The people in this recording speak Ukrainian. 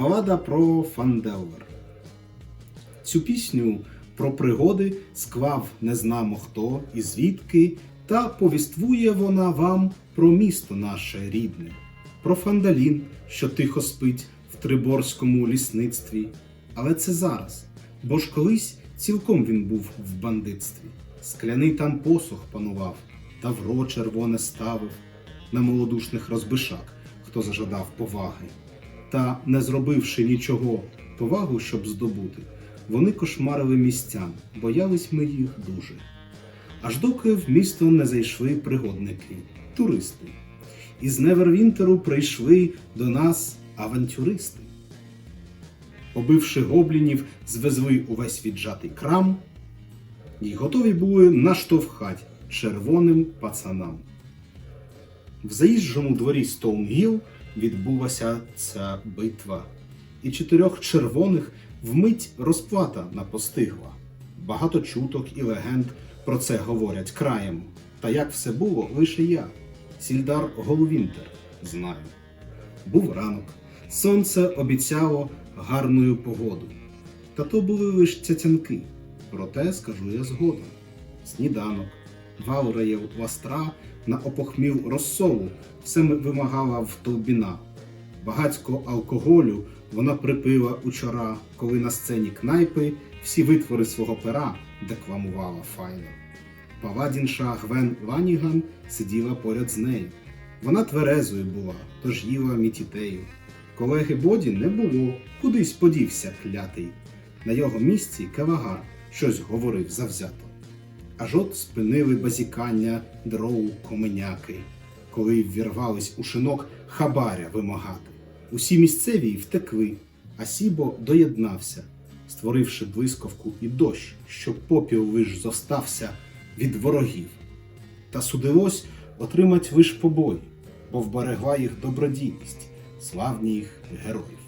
Балада про Фанделвер. Цю пісню про пригоди склав незнамо хто і звідки, та повіствує вона вам про місто наше рідне, про Фандалін, що тихо спить в Триборському лісництві. Але це зараз, бо ж колись цілком він був в бандитстві. Скляний там посох панував, тавро червоне ставив на малодушних розбишак, хто зажадав поваги. Та, не зробивши нічого повагу, щоб здобути, вони кошмарили містян, боялись ми їх дуже. Аж доки в місто не зайшли пригодники, туристи. Із Невервінтеру прийшли до нас авантюристи. Побивши гоблінів, звезли увесь віджатий крам і готові були наштовхать червоним пацанам. В заїжджому дворі Стоунгіл відбулася ця битва, і чотирьох червоних вмить розплата напостигла. Багато чуток і легенд про це говорять краєм. Та як все було, лише я, Сільдар Головінтер, знаю. Був ранок, сонце обіцяло гарною погоду. Та то були лише цяцянки, проте скажу я згодом. Сніданок, вауреєв ластра на опохмів розсолу, все вимагала в толбіна. Багацько алкоголю вона припила учора, коли на сцені кнайпи всі витвори свого пера декламувала файно. Паладінша Гвен Ваніган сиділа поряд з нею. Вона тверезою була, тож їла мітітею. Колеги Боді не було, кудись подівся клятий. На його місці Кевагар щось говорив завзято. Аж от спинили базікання дроу коменяки, коли ввірвались у шинок хабаря вимагати. Усі місцеві втекли, а Сібо доєднався, створивши блискавку і дощ, щоб попіл лиш зостався від ворогів. Та судилось отримать лиш побої, бо вберегла їх добродійність, славні їх героїв.